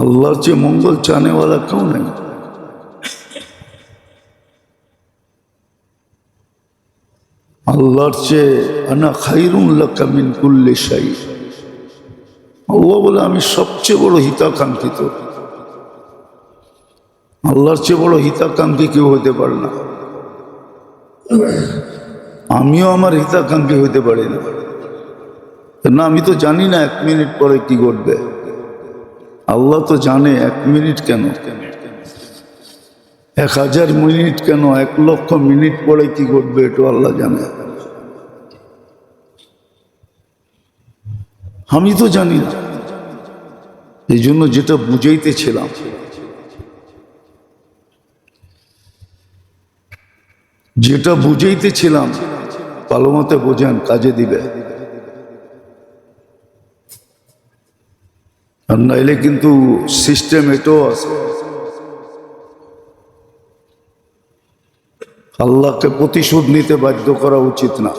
আল্লাহর চেয়ে মঙ্গল চানেওয়ালা কেউ নেই। আল্লাহর চেয়ে আনা খাইরুল্লাহ মিন কুল্লে শাই। আল্লাহ বলে, আমি সবচেয়ে বড় হিতাকাঙ্ক্ষিত। আল্লাহর চেয়ে বড় হিতাকাঙ্ক্ষী কেউ হতে পারে না। আমিও আমার হিতাকাঙ্ক্ষী হতে পারি না। না, আমি তো জানি না এক মিনিট পরে কি ঘটবে। আল্লাহ তো জানে এক মিনিট কেন? এক হাজার মিনিট কেন? এক লক্ষ মিনিট পরে কি ঘটবে একটু আল্লাহ জানে। আমি তো জানি না। এই জন্য যেটা বুঝাইতেছিলাম। যেটা বুঝাইতেছিলাম, ভালো মতে বোঝেন, কাজে দিবে। আর নাইলে কিন্তু সিস্টেম এটাও আছে। আল্লাহকে প্রতিশোধ নিতে বাধ্য করা উচিত না।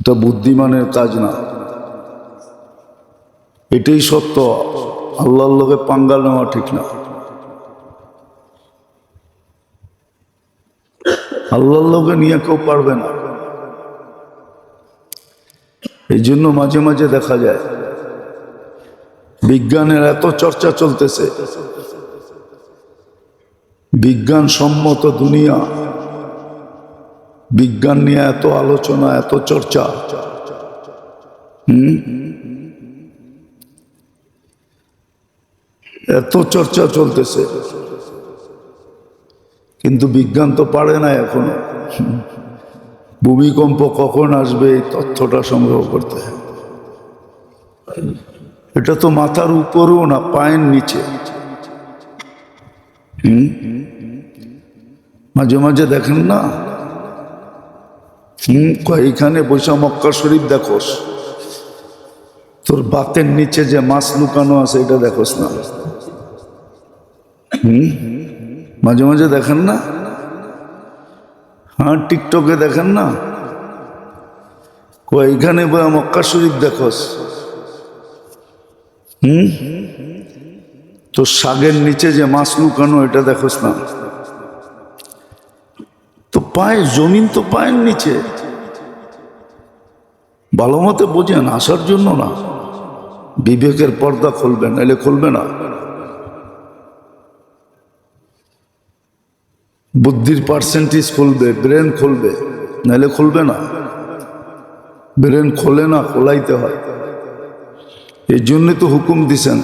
এটা বুদ্ধিমানের কাজ না। এটাই সত্য। আল্লাহর লোকে পাঙ্গা নেওয়া ঠিক না। আল্লাহর লোকে নিয়ে কেউ পারবে না। এই জন্য মাঝে মাঝে দেখা যায় বিজ্ঞানের এত চর্চা চলতেছে। বিজ্ঞান সম্মত দুনিয়া। বিজ্ঞান নিয়ে এত আলোচনা, এত চর্চা। হুম? এত চর্চা চলতেছে। কিন্তু বিজ্ঞান তো পারে না এখনও। ভূমিকম্প কখন আসবে এই তথ্যটা সংগ্রহ করতে এটা তো মাথার উপরেও না, পায়ের নিচে। মাঝে মাঝে দেখেন না? হুম? কয় এইখানে বৈশা মক্কা শরীফ দেখোস। তোর বাতের নিচে যে মাছ লুকানো আছে, এটা দেখোস না। হুম? মাঝে মাঝে দেখেন না? হ্যাঁ টিকটকে দেখেন না? কয় এইখানে বই মক্কা শরীফ দেখোস। হুম? তো শাগের নিচে যে মাছ লুকানো, এটা দেখোস না? তো পায়ের, জমিন তো পায়ের নিচে। ভালো মতে বোঝেন আসার জন্য না। বিবেকের পর্দা খুলবে নাহলে খুলবে না। বুদ্ধির পার্সেন্টেজ খুলবে ব্রেন খুলবে নাহলে খুলবে না। ব্রেন খোলে না, খোলাইতে হয়। এই জন্যই তো হুকুম দিছেন।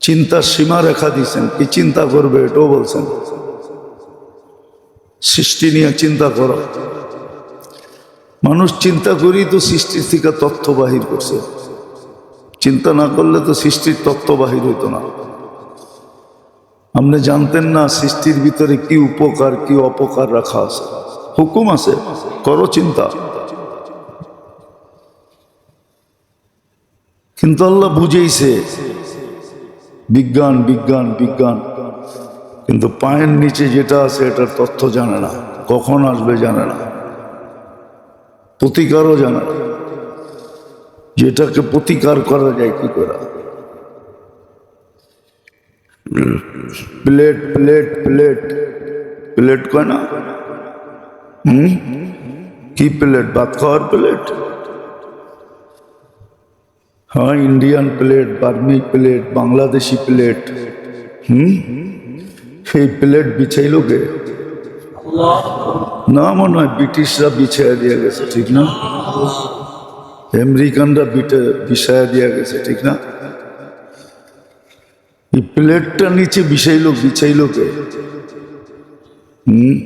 চিন্তার সীমা রেখা দিছেন। কি চিন্তা করবে এটাও বলছেন। সৃষ্টি নিয়ে চিন্তা করো। মানুষ চিন্তা করেই তো সৃষ্টির থেকে তথ্য বাহির করছে। চিন্তা না করলে তো সৃষ্টির তত্ত্ব বাহির হইতো না। আপনি জানতেন না সৃষ্টির ভিতরে কি উপকার, কি অপকার রাখা আছে। হুকুম আছে। করো চিন্তা। কিন্তু আল্লাহ বুঝেইছে, বিজ্ঞান বিজ্ঞান বিজ্ঞান। কিন্তু পায়ের নিচে যেটা আছে, এটার তথ্য জানে না, কখন আসবে জানে না, প্রতিকারও জানে না। যেটাকে প্রতিকার করা যায় কি করে? Plate plate plate. প্লেট কয় না? কি প্লেট? ভাত খাওয়ার প্লেট? হ্যাঁ ইন্ডিয়ান প্লেট বার্মি প্লেট বাংলাদেশি প্লেট হুম সেই প্লেট বিছাইল কে না মনে হয় ব্রিটিশরা বিছাইয়া দিয়ে গেছে ঠিক না আমেরিকানরা বিটে বিছাইয়া দিয়ে গেছে ঠিক না এই প্লেটটা নিচে বিছাইল বিছাইল কে হুম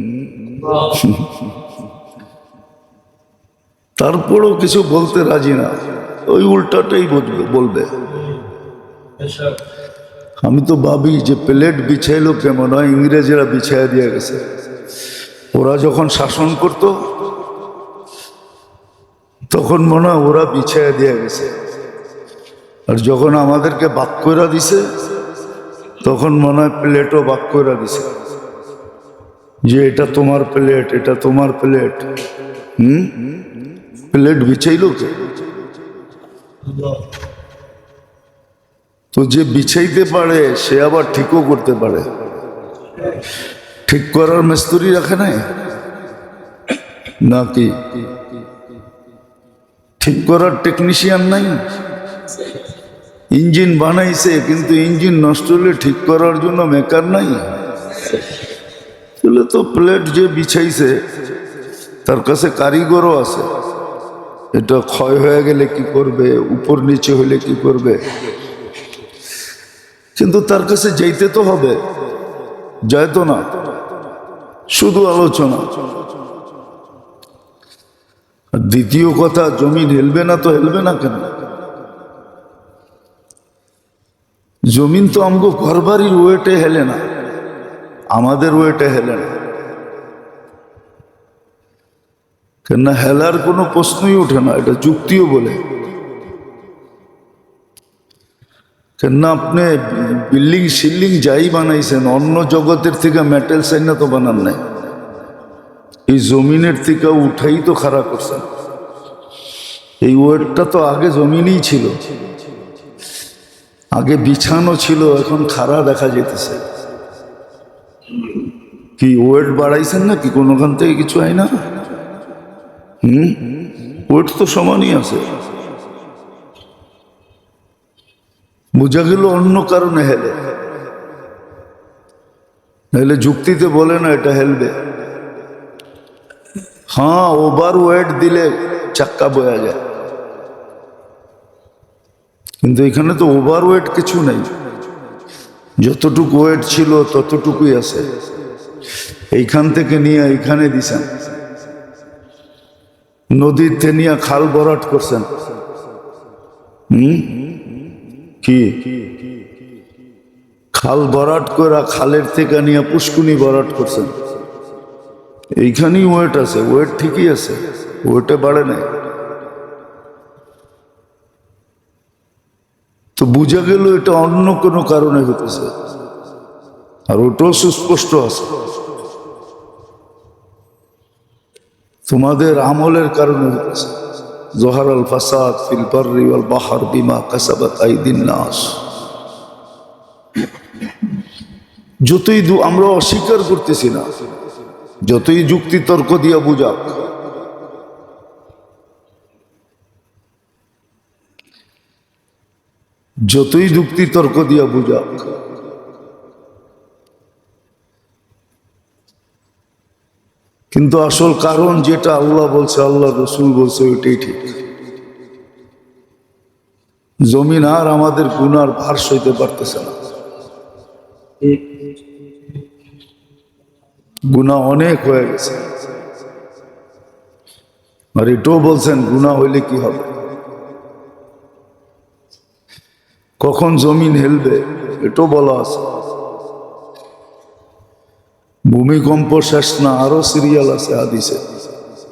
তারপরও কিছু বলতে রাজি না ওই উল্টাটাই বুঝবে বলবে। আমি তো ভাবি যে প্লেট বিছাইলো কেমন হয় ইংরেজরা বিছাইয়া দিয়ে গেছে। ওরা যখন শাসন করত, তখন মনে হয় ওরা বিছাইয়া দিয়ে গেছে। আর যখন আমাদেরকে বাক করে দিছে, তখন মনে হয় প্লেটও বাক করে দিছে। যে এটা তোমার প্লেট, এটা তোমার প্লেট। হুম? প্লেট বিছাইলো কে? তো যে বিছাইতে পারে, সে আবার ঠিকও করতে পারে। ঠিক করার মিস্ত্রি রাখে নাই? নাকি? ঠিক করার টেকনিশিয়ান নাই? ইঞ্জিন বানাইছে, কিন্তু ইঞ্জিন নষ্ট হলে ঠিক করার জন্য মেকার নাই? তাহলে তো প্লেট যে বিছাইছে, তার কাছে কারিগরও আছে। এটা ক্ষয় হয়ে গেলে কি করবে? উপর নিচে হলে কি করবে? কিন্তু তার কাছে যাইতে তো হবে। যায় তো না। শুধু আলোচনা। দ্বিতীয় কথা জমি হেলবে না তো হেলবে না কেন? জমিন তো আমগো ঘরবাড়ির ওয়েটে হেলে না। আমাদের ওয়েটে হেলে না। কেননা হেলার কোনো প্রশ্নই ওঠে না, এটা যুক্তিও বলে। কেননা আপনি বিল্ডিং শিল্ডিং যাই বানাইছেন, অন্য জগতের থেকে মেটেল সাইনা তো বানান নাই। এই জমিনের থেকে উঠাই তো খাড়া করছেন। এই ওয়েটটা তো আগে জমিনেই ছিল। আগে বিছানো ছিল, এখন খাড়া দেখা যেতেছে। কি ওয়েট বাড়াইছেন না কি কোনোখান থেকে কিছু হয় না হুম? ওয়েট তো সমানই আছে। বোঝা গেল অন্য কারণে হেলে। নাহলে যুক্তিতে বলে না এটা হেলবে। হ্যাঁ ওভার ওয়েট দিলে চাক্কা বয়া যায়। কিন্তু এখানে তো ওভার ওয়েট কিছু নেই। যতটুকু ওয়েট ছিল ততটুকুই আছে। এইখান থেকে নিয়ে এইখানে দিছেন থেকে নিয়ে খাল ভরাট করছেন। হুম? কি? খাল ভরাট করা খালের থেকে নিয়ে পুষ্কুনি ভরাট করছেন। এইখানেই ওয়েট আছে, ওয়েট ঠিকই আছে, ওয়েটে বাড়ে নাই। তো বুঝা গেল এটা অন্য কোনো কারণে হতেছে আর ওটাও সুস্পষ্ট আছে। তোমাদের আমলের কারণে জোহার আল ফাসাদ বাহার বিমা কাসাবাত আইদিন নাস। যতই আমরা অস্বীকার করতেছি না, যতই যুক্তি তর্ক দিয়া বুঝাক, যতই যুক্তি তর্ক দিয়া বুঝাক কিন্তু আসল কারণ যেটা আল্লাহ বলছে, আল্লাহ রসুল বলছে, ওইটাই ঠিক। জমিন আর আমাদের গুনার ভার সইতে পারতেছে না। গুণা অনেক হয়ে গেছে। আর এটাও বলছেন গুণা হইলে কি হবে? কখন জমিন হেলবে, এটাও বলা আছে। ভূমিকম্প শেষ না, আরও সিরিয়াল আছে আদিসে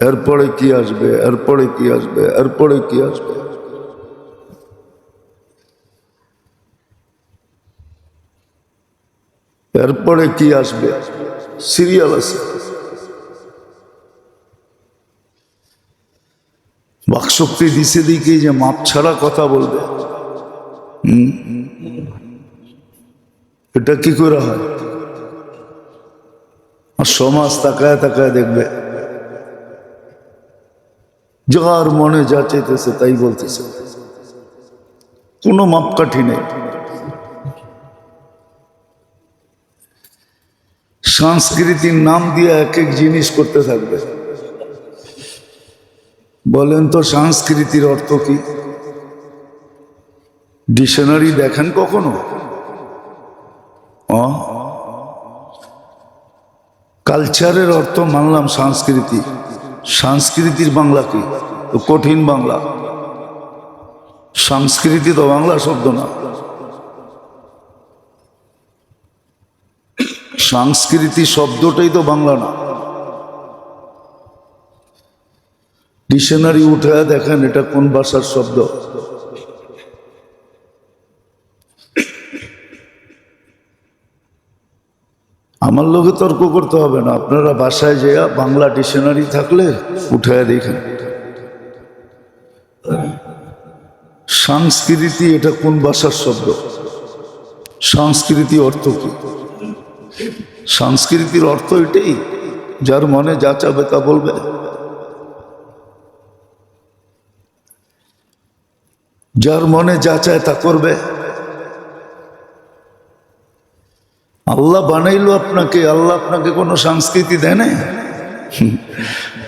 এরপরে কি আসবে, এরপরে কি আসবে, এরপরে কি আসবে? এরপরে কি আসবে? সিরিয়াল আছে। বাকশক্তি দিছে দিকে যে মাপ ছাড়া কথা বলবে। এটা কি করে হয়? সমাজ তাকায় তাকায় দেখবে, যার মনে যা চাইতেছে তাই বলতেছে। কোনো মাপকাঠি নেই। সংস্কৃতির নাম দিয়ে এক এক জিনিস করতে থাকবে। বলেন তো সংস্কৃতির অর্থ কি? ডিকশনারি দেখেন কখনো? কালচারের অর্থ মানলাম সংস্কৃতি। সংস্কৃতির বাংলা কি তো কঠিন বাংলা। সংস্কৃতি তো বাংলা শব্দ না। সংস্কৃতি শব্দটাই তো বাংলা না। ডিকশনারি উঠে দেখেন এটা কোন ভাষার শব্দ? আমার লোকে তর্ক করতে হবে না। আপনারা বাসায় যেয়া বাংলা ডিকশনারি থাকলে উঠে দেখেন। সংস্কৃতি এটা কোন ভাষার শব্দ? সংস্কৃতি অর্থ কি? সংস্কৃতির অর্থ এটাই, যার মনে যা চাবে তা বলবে। যার মনে যা চায় তা করবে। আল্লাহ বানাইলো আপনাকে, আল্লাহ আপনাকে কোনো সংস্কৃতি দেয় না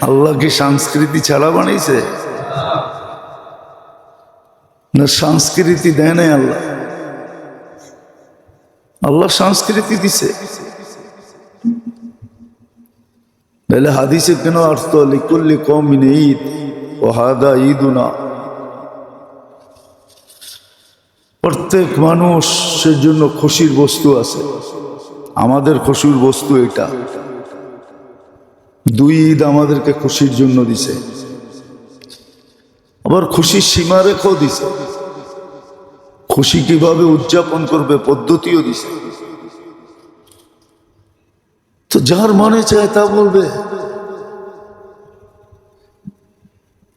আল্লাহ কি সংস্কৃতি ছাড়া বানাইছে? না, সংস্কৃতি দেয় নাই আল্লাহ। আল্লাহ সংস্কৃতি দিছে। নাহলে হাদিসে কেন অর্থ লিকুল্লি কমিন ঈদ, ও হাদা ঈদুনা? প্রত্যেক মানুষের জন্য খুশির বস্তু আছে। আমাদের খুশির বস্তু এটা। দুই ঈদ আমাদেরকে খুশির জন্য দিছে। আবার খুশির সীমা রেখেও দিছে। খুশি কীভাবে উদযাপন করবে পদ্ধতিও দিছে। তো যার মনে চায় তা বলবে।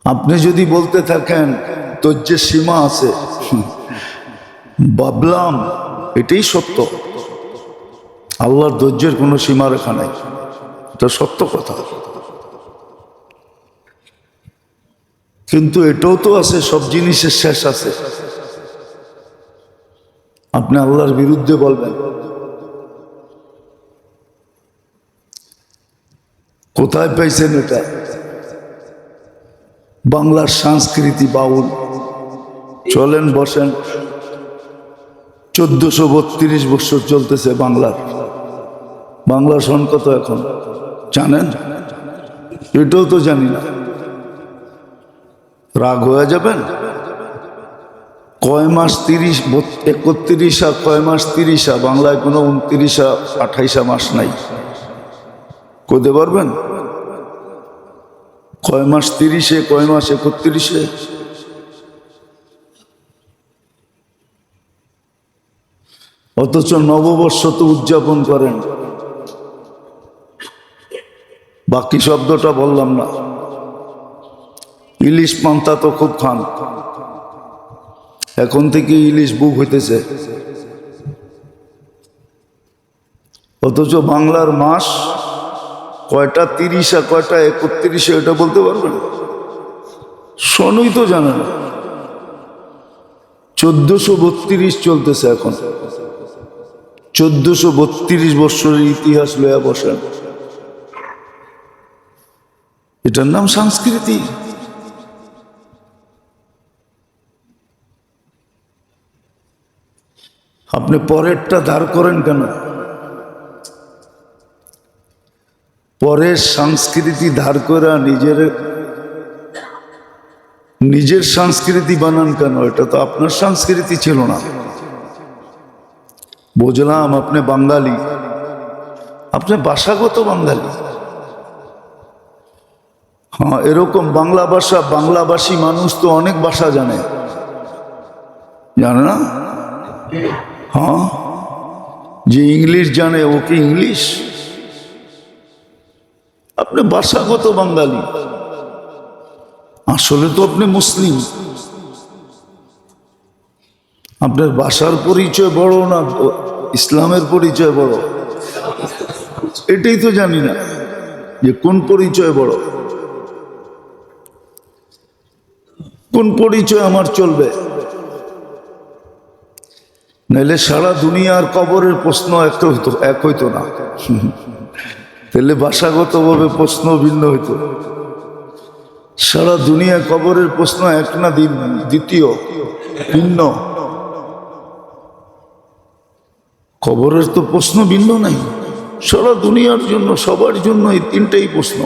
আপনি যদি বলতে থাকেন, তোর যে সীমা আছে ভাবলাম এটাই সত্য। আল্লাহর ধৈর্যের কোনো সীমা রেখা নাই। এটা সত্য কথা। কিন্তু এটাও তো আছে, সব জিনিসের শেষ আছে। আপনি আল্লাহর বিরুদ্ধে বলবেন। কোথায় পাইছেন এটা? বাংলার সংস্কৃতি বাউল। চলেন, বসেন। চোদ্দশো বত্রিশ বছর চলতেছে বাংলার। বাংলার সন কত এখন? জানেন? এটাও তো জানি না। রাগ হয়ে যাবেন? কয় মাস তিরিশ একত্রিশা, কয় মাস তিরিশা, বাংলায় কোনো উনত্রিশা, আঠাইশা মাস নাই। করতে পারবেন? কয় মাস তিরিশে, কয় মাস একত্রিশে? অথচ নববর্ষ তো উদযাপন করেন। বাকি শব্দটা বললাম না। ইলিশ পান্তা তো খুব খান। এখন থেকে ইলিশ বুক হইতেছে। অথচ বাংলার মাস কয়টা তিরিশ আর কয়টা একত্রিশে, এটা বলতে পারবেন? শনুই তো জানে না। চোদ্দশো বত্রিশ চলতেছে এখন। চোদ্দশো বত্রিশ বৎসরের ইতিহাস লয়া বসেন। এটার নাম সংস্কৃতি। আপনি পরেরটা দাঁড় করেন কেন? পরের সংস্কৃতি ধার করা নিজের নিজের সংস্কৃতি বানান কেন? এটা তো আপনার সংস্কৃতি ছিল না। বুঝলাম, আপনি বাঙালি। আপনি ভাষাগত বাঙালি। হ্যাঁ এরকম বাংলা ভাষা, বাংলাভাষী মানুষ তো অনেক ভাষা জানে। জানে না? হ্যাঁ। যে ইংলিশ জানে ওকে ইংলিশ? আপনি ভাষাগত বাঙালি। আসলে তো আপনি মুসলিম। আপনার ভাষার পরিচয় বড় না, ইসলামের পরিচয় বড়? এটাই তো জানি না যে কোন পরিচয় বড়। কোন পরিচয় আমার চলবে? নাইলে সারা দুনিয়ার কবরের প্রশ্ন এক হইতো এক হইতো না। তাহলে ভাষাগতভাবে প্রশ্ন ভিন্ন হইতো। সারা দুনিয়া কবরের প্রশ্ন এক না দিন, দ্বিতীয়, ভিন্ন। কবরের তো প্রশ্ন ভিন্ন নাই। সারা দুনিয়ার জন্য, সবার জন্য এই তিনটাই প্রশ্ন।